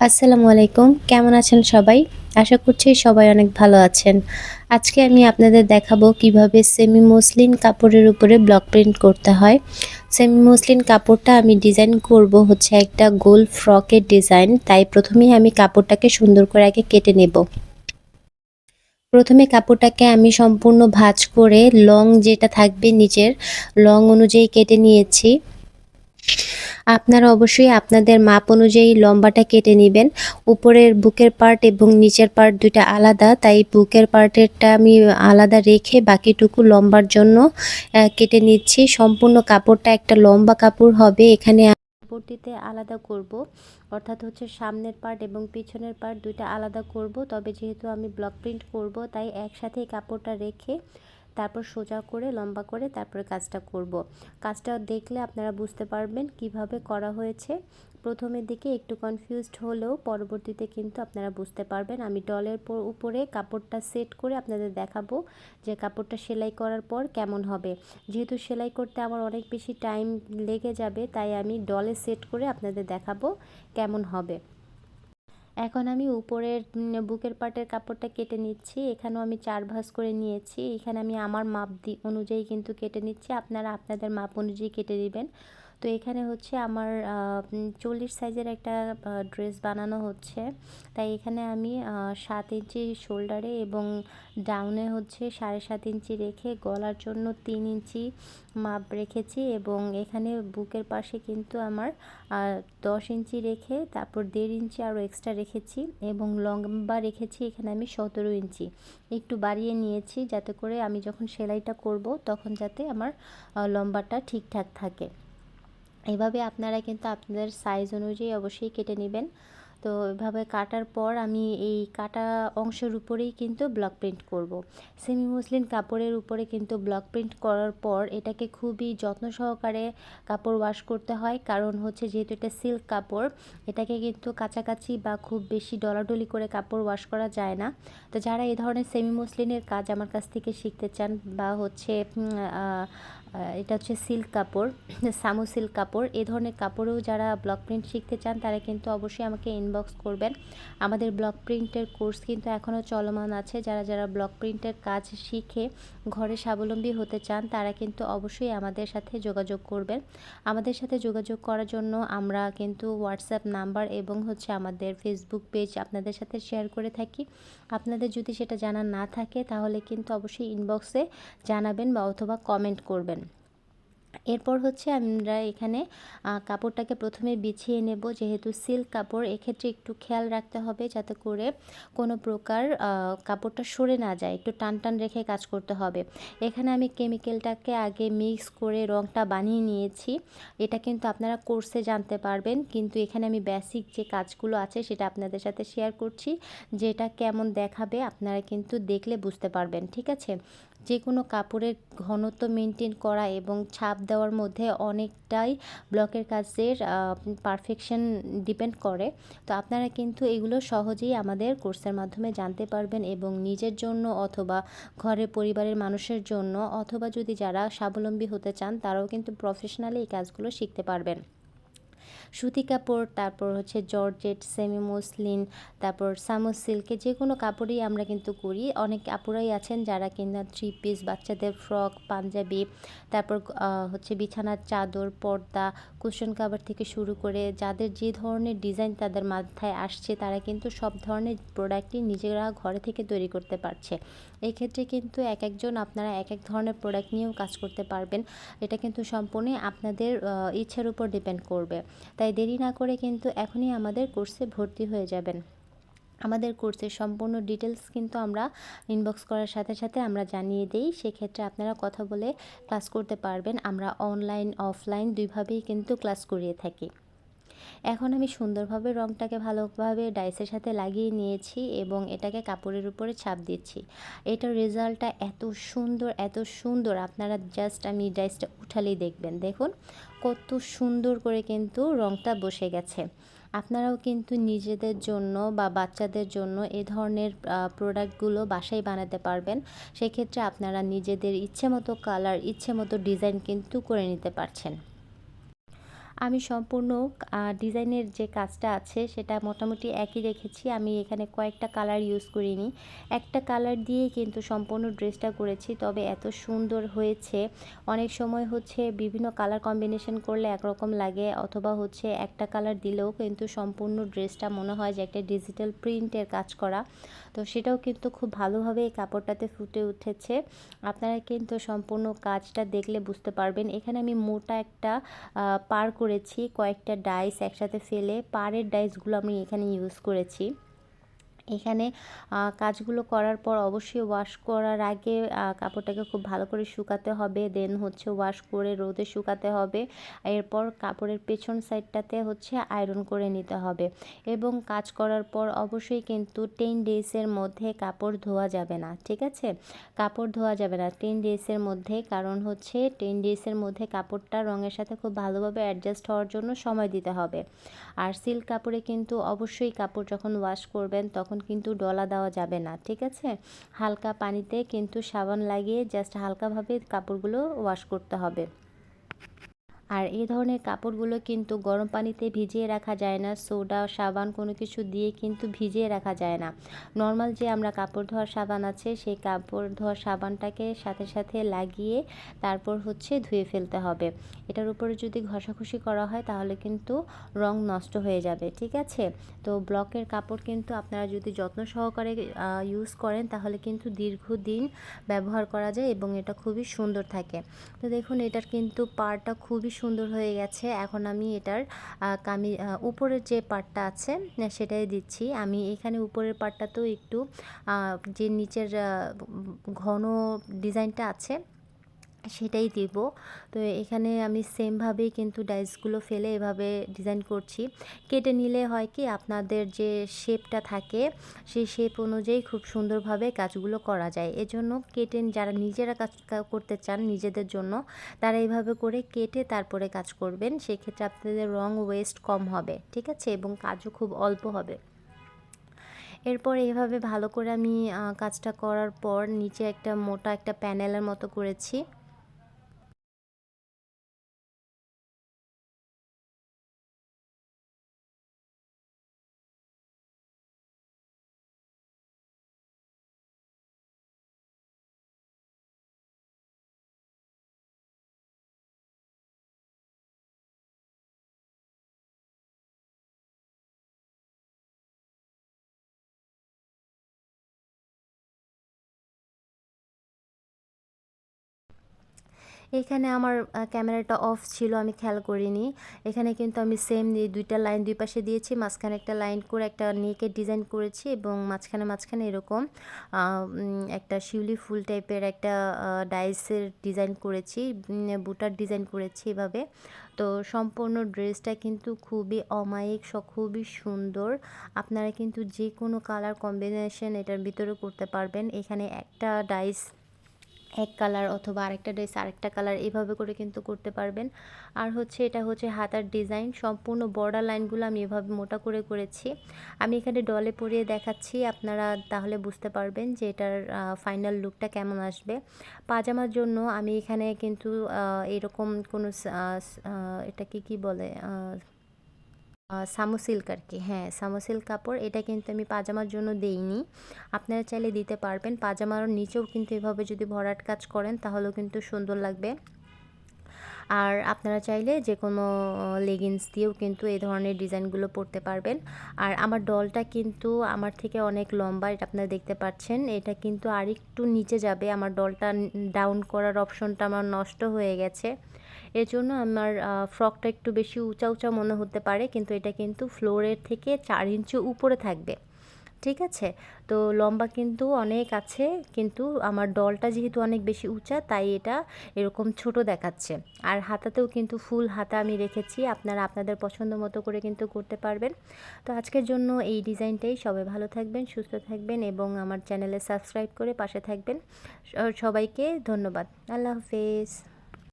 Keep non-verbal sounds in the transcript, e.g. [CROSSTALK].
আসসালামু আলাইকুম। কেমন আছেন সবাই? আশা করছি সবাই অনেক ভালো আছেন। আজকে আমি আপনাদের দেখাবো কীভাবে সেমি মসলিন কাপড়ের উপরে ব্লক প্রিন্ট করতে হয়। সেমি মসলিন কাপড়টা আমি ডিজাইন করব হচ্ছে একটা গোল ফ্রকের ডিজাইন। তাই প্রথমেই আমি কাপড়টাকে সুন্দর করে আগে কেটে নেব। প্রথমে কাপড়টাকে আমি সম্পূর্ণ ভাঁজ করে লং যেটা থাকবে নিচের, লং অনুযায়ী কেটে নিয়েছি। আপনারা অবশ্যই আপনাদের মাপ অনুযায়ী লম্বাটা কেটে নেবেন। উপরের বুকের পার্ট এবং নিচের পার্ট দুইটা আলাদা, তাই বুকের পার্টেরটা আমি আলাদা রেখে বাকিটুকু লম্বার জন্য কেটে নিচ্ছি। সম্পূর্ণ কাপড়টা একটা লম্বা কাপড় হবে। এখানে কাপড়টিতে আলাদা করব। অর্থাৎ হচ্ছে সামনের পার্ট এবং পিছনের পার্ট দুইটা আলাদা করব। তবে যেহেতু আমি ব্লক প্রিন্ট করব, তাই একসাথেই কাপড়টা রেখে তারপর সোজা করে, লম্বা করে তারপরে কাজটা করব। কাজটা দেখলে আপনারা বুঝতে পারবেন কীভাবে করা হয়েছে। প্রথমের দিকে একটু কনফিউজড হলেও পরবর্তীতে কিন্তু আপনারা বুঝতে পারবেন। আমি ডলের উপরে কাপড়টা সেট করে আপনাদের দেখাবো যে কাপড়টা সেলাই করার পর কেমন হবে। যেহেতু সেলাই করতে আমার অনেক বেশি টাইম লেগে যাবে, তাই আমি ডলে সেট করে আপনাদের দেখাবো কেমন হবে। এখন আমি উপরের বুকের পাটের কাপড়টা কেটে নিচ্ছি। এখানেও আমি চার ভাঁজ করে নিয়েছি। এখানে আমি আমার মাপ দি, অনুযায়ী কিন্তু কেটে নিচ্ছি। আপনারা আপনাদের মাপ অনুযায়ী কেটে দিবেন। তো এখানে হচ্ছে আমার চল্লিশ সাইজের একটা ড্রেস বানানো হচ্ছে। তাই এখানে আমি সাত ইঞ্চি শোল্ডারে এবং ডাউনে হচ্ছে সাড়ে সাত ইঞ্চি রেখে গলার জন্য তিন ইঞ্চি মাপ রেখেছি এবং এখানে বুকের পাশে কিন্তু আমার দশ ইঞ্চি রেখে তারপর দেড় ইঞ্চি আরও এক্সট্রা রেখেছি এবং লম্বা রেখেছি এখানে আমি সতেরো ইঞ্চি। একটু বাড়িয়ে নিয়েছি যাতে করে আমি যখন সেলাইটা করব তখন যাতে আমার লম্বাটা ঠিকঠাক থাকে। এভাবে আপনারা কিন্তু আপনাদের সাইজ অনুযায়ী অবশ্যই কেটে নেবেন। তো এভাবে কাটার পর আমি এই কাটা অংশের উপরেই কিন্তু ব্লক প্রিন্ট করব। সেমি মুসলিন কাপড়ের উপরে কিন্তু ব্লক প্রিন্ট করার পর এটাকে খুবই যত্ন সহকারে কাপড় ওয়াশ করতে হয়। কারণ হচ্ছে যেহেতু এটা সিল্ক কাপড়, এটাকে কিন্তু কাছাকাছি বা খুব বেশি ডলাডলি করে কাপড় ওয়াশ করা যায় না। তো যারা এই ধরনের সেমি মুসলিনের কাজ আমার কাছ থেকে শিখতে চান বা হচ্ছে এটা হচ্ছে সিল্ক কাপড়, [CLEARS THROAT] সামু সিল্ক কাপড়। এ ধরনের কাপড়েও যারা ব্লক প্রিন্ট শিখতে চান, তারা কিন্তু অবশ্যই আমাকে ইনবক্স করবেন। আমাদের ব্লক প্রিন্টের কোর্স কিন্তু এখনও চলমান আছে। যারা যারা ব্লক প্রিন্টের কাজ শিখে ঘরে স্বাবলম্বী হতে চান, তারা কিন্তু অবশ্যই আমাদের সাথে যোগাযোগ করবেন। আমাদের সাথে যোগাযোগ করার জন্য আমরা কিন্তু হোয়াটসঅ্যাপ নাম্বার এবং হচ্ছে আমাদের ফেসবুক পেজ আপনাদের সাথে শেয়ার করে থাকি। আপনাদের যদি সেটা জানা না থাকে, তাহলে কিন্তু অবশ্যই ইনবক্সে জানাবেন বা অথবা কমেন্ট করবেন। এরপর হচ্ছে আমরা এখানে কাপড়টাকে প্রথমে বিছিয়ে নেব। যেহেতু সিল্ক কাপড়, এক্ষেত্রে একটু খেয়াল রাখতে হবে যাতে করে কোনো প্রকার কাপড়টা সরে না যায়। একটু টান টান রেখে কাজ করতে হবে। এখানে আমি কেমিক্যালটাকে আগে মিক্স করে রঙটা বানিয়ে নিয়েছি। এটা কিন্তু আপনারা কোর্সে জানতে পারবেন। কিন্তু এখানে আমি বেসিক যে কাজগুলো আছে সেটা আপনাদের সাথে শেয়ার করছি। যেটা কেমন দেখাবে আপনারা কিন্তু দেখলে বুঝতে পারবেন। ঠিক আছে? যে কোনো কাপড়ের ঘনত্ব মেনটেন করা এবং ছাপ দেওয়ার মধ্যে অনেকটাই ব্লকের কাজের পারফেকশন ডিপেন্ড করে। তো আপনারা কিন্তু এগুলো সহজেই আমাদের কোর্সের মাধ্যমে জানতে পারবেন এবং নিজের জন্য অথবা ঘরের পরিবারের মানুষের জন্য অথবা যদি যারা স্বাবলম্বী হতে চান, তারাও কিন্তু প্রফেশনালি এই কাজগুলো শিখতে পারবেন। সুতি কাপড়, তারপর হচ্ছে জর্জেট সেমি মসলিন তারপর সামো সিল্কে যে কোনো কাপড়ই আমরা কিন্তু করি। অনেক কাপড়াই আছেন যারা কিনা থ্রি পিস বাচ্চাদের ফ্রক পাঞ্জাবি, তারপর হচ্ছে বিছানার চাদর, পর্দা কুশন কাভার থেকে শুরু করে যাদের যে ধরনের ডিজাইন তাদের মাথায় আসছে তারা কিন্তু সব ধরনের প্রোডাক্টই নিজেরা ঘরে থেকে তৈরি করতে পারছে। এই ক্ষেত্রে কিন্তু এক একজন আপনারা এক এক ধরনের প্রোডাক্ট নিয়েও কাজ করতে পারবেন। এটা কিন্তু সম্পূর্ণ আপনাদের ইচ্ছার উপর ডিপেন্ড করবে। তাই দেরি না করে কিন্তু এখনই আমাদের কোর্সে ভর্তি হয়ে যাবেন। আমাদের কোর্সের সম্পূর্ণ ডিটেলস কিন্তু আমরা ইনবক্স করার সাথে সাথে আমরা জানিয়ে দিই, সেক্ষেত্রে আপনারা কথা বলে ক্লাস করতে পারবেন। আমরা অনলাইন অফলাইন দুইভাবেই কিন্তু ক্লাস করিয়ে থাকি। এখন আমি সুন্দরভাবে রঙটাকে ভালোভাবে ডাইসের সাথে লাগিয়ে নিয়েছি এবং এটাকে কাপড়ের উপরে ছাপ দিচ্ছি। এটার রেজাল্টটা এত সুন্দর এত সুন্দর। আপনারা জাস্ট আমি ডাইসটা উঠালেই দেখবেন। দেখুন কত সুন্দর করে কিন্তু রঙটা বসে গেছে। আপনারাও কিন্তু নিজেদের জন্য বা বাচ্চাদের জন্য এ ধরনের প্রোডাক্টগুলো বাসায় বানাতে পারবেন। সেক্ষেত্রে আপনারা নিজেদের ইচ্ছে মতো কালার ইচ্ছে মতো ডিজাইন কিন্তু করে নিতে পারছেন। আমি সম্পূর্ণ ডিজাইনের যে কাজটা আছে সেটা মোটামুটি একই রেখেছি। আমি এখানে কয়েকটা কালার ইউজ করিনি। একটা কালার দিয়ে কিন্তু সম্পূর্ণ ড্রেসটা করেছি, তবে এত সুন্দর হয়েছে। অনেক সময় হচ্ছে বিভিন্ন কালার কম্বিনেশন করলে একরকম লাগে, অথবা হচ্ছে একটা কালার দিলেও কিন্তু সম্পূর্ণ ড্রেসটা মনে হয় যে একটা ডিজিটাল প্রিন্টের কাজ করা। তো সেটাও কিন্তু খুব ভালোভাবে এই কাপড়টাতে ফুটে উঠেছে। আপনারা কিন্তু সম্পূর্ণ কাজটা দেখলে বুঝতে পারবেন। এখানে আমি মোটা একটা পার করেছি কয়েকটা ডাইস একসাথে ফেলে পাড়ের ডাইসগুলো আমি এখানে ইউজ করেছি। এখানে কাজগুলো করার পর অবশ্যই ওয়াশ করার আগে কাপড়টাকে খুব ভালো করে শুকাতে হবে। দেন হচ্ছে ওয়াশ করে রোদে শুকাতে হবে। এরপর কাপড়ের পেছন সাইডটাতে হচ্ছে আয়রন করে নিতে হবে। এবং কাজ করার পর অবশ্যই কিন্তু টেন ডেজের মধ্যে কাপড় ধোয়া যাবে না, ঠিক আছে? কাপড় ধোয়া যাবে না টেন ডেজের মধ্যে, কারণ হচ্ছে টেন ডেজের মধ্যে কাপড়টা রঙের সাথে খুব ভালোভাবে অ্যাডজাস্ট হওয়ার জন্য সময় দিতে হবে। আর সিল্ক কাপড়ে কিন্তু অবশ্যই কাপড় যখন ওয়াশ করবেন, তখন কিন্তু ডলা দেওয়া যাবে না, ঠিক আছে? হালকা পানিতে কিন্তু সাবান লাগিয়ে জাস্ট হালকাভাবে কাপড়গুলো ওয়াশ করতে হবে। আর এই ধরনের কাপড়গুলো কিন্তু গরম পানিতে ভিজিয়ে রাখা যায় না, সোডা, সাবান কোনো কিছু দিয়ে কিন্তু ভিজিয়ে রাখা যায় না। নর্মাল যে আমরা কাপড় ধোয়ার সাবান আছে, সেই কাপড় ধোয়ার সাবানটাকে সাথে সাথে লাগিয়ে তারপর হচ্ছে ধুয়ে ফেলতে হবে। এটার উপরে যদি ঘষাঘষি করা হয়, তাহলে কিন্তু রং নষ্ট হয়ে যাবে, ঠিক আছে? তো ব্লকের কাপড় কিন্তু আপনারা যদি যত্ন সহকারে ইউজ করেন, তাহলে কিন্তু দীর্ঘদিন ব্যবহার করা যায় এবং এটা খুবই সুন্দর থাকে। তো দেখুন, এটার কিন্তু পাড়টা খুবই সুন্দর হয়ে গেছে। এখন আমি এটার কামি উপরের যে পার্টটা আছে সেটাই দিচ্ছি। আমি এখানে উপরের পার্টটাতেও একটু যে নিচের ঘন ডিজাইনটা আছে সেটাই দিব। তো এখানে আমি সেমভাবেই কিন্তু ডাইসগুলো ফেলে এভাবে ডিজাইন করছি। কেটে নিলে হয় কি আপনাদের যে শেপটা থাকে, সেই শেপ অনুযায়ী খুব সুন্দরভাবে কাজগুলো করা যায়। এজন্য কেটে যারা নিজেরা কাজ করতে চান নিজেদের জন্য, তারা এইভাবে করে কেটে তারপরে কাজ করবেন। সেক্ষেত্রে আপনাদের রং ওয়েস্ট কম হবে, ঠিক আছে? এবং কাজও খুব অল্প হবে। এরপর এভাবে ভালো করে আমি কাজটা করার পর নিচে একটা মোটা একটা প্যানেলের মতো করেছি। এখানে আমার ক্যামেরাটা অফ ছিল, আমি খেয়াল করিনি। এখানে কিন্তু আমি সেম দুইটা লাইন দুই পাশে দিয়েছি, মাঝখানে একটা লাইন করে একটা নেকের ডিজাইন করেছি এবং মাঝখানে মাঝখানে এরকম একটা শিউলি ফুল টাইপের একটা ডাইসের ডিজাইন করেছি বুটার ডিজাইন করেছি এভাবে। তো সম্পূর্ণ ড্রেসটা কিন্তু খুবই অমায়িক খুবই সুন্দর। আপনারা কিন্তু যে কোনো কালার কম্বিনেশন এটার ভিতরে করতে পারবেন। এখানে একটা ডাইস এক কালার অথবা আরেকটা ড্রেস, আরেকটা কালার এভাবে করে কিন্তু করতে পারবেন। আর হচ্ছে এটা হচ্ছে হাতার ডিজাইন, সম্পূর্ণ বর্ডার লাইনগুলো আমি এভাবে মোটা করে করেছি। আমি এখানে ডলে পরিয়ে দেখাচ্ছি, আপনারা তাহলে বুঝতে পারবেন যে এটার ফাইনাল লুকটা কেমন আসবে। পাজামার জন্য আমি এখানে কিন্তু এরকম কোনো এটাকে কি বলে সামোসিল্ক আর কি হ্যাঁ সামোসিল্ক কাপড়, এটা কিন্তু আমি পাজামার জন্য দেইনি। আপনারা চাইলে দিতে পারবেন, পাজামার নিচেও কিন্তু এভাবে যদি ভরাট কাজ করেন, তাহলেও কিন্তু সুন্দর লাগবে। আর আপনারা চাইলে যে কোনো লেগিংস দিয়েও কিন্তু এই ধরনের ডিজাইনগুলো পরতে পারবেন। আর আমার ডলটা কিন্তু আমার থেকে অনেক লম্বা, এটা আপনারা দেখতে পাচ্ছেন। এটা কিন্তু আরেকটু নিচে যাবে, আমার ডলটা ডাউন করার অপশনটা আমার নষ্ট হয়ে গেছে। এর জন্য আমার ফ্রকটা একটু বেশি উঁচা উঁচা মনে হতে পারে, কিন্তু এটা কিন্তু ফ্লোরের থেকে চার ইঞ্চি উপরে থাকবে। ঠিক আছে? তো লম্বা কিন্তু অনেক আছে, কিন্তু আমার ডলটা যেহেতু অনেক বেশি উঁচা, তাই এটা এরকম ছোট দেখাচ্ছে। আর হাতাতেও কিন্তু ফুল হাতা আমি রেখেছি, আপনারা আপনাদের পছন্দ মতো করে কিন্তু করতে পারবেন। তো আজকের জন্য এই ডিজাইনটাই। সবাই ভালো থাকবেন, সুস্থ থাকবেন এবং আমার চ্যানেলে সাবস্ক্রাইব করে পাশে থাকবেন। সবাইকে ধন্যবাদ। আল্লাহ হাফেজ।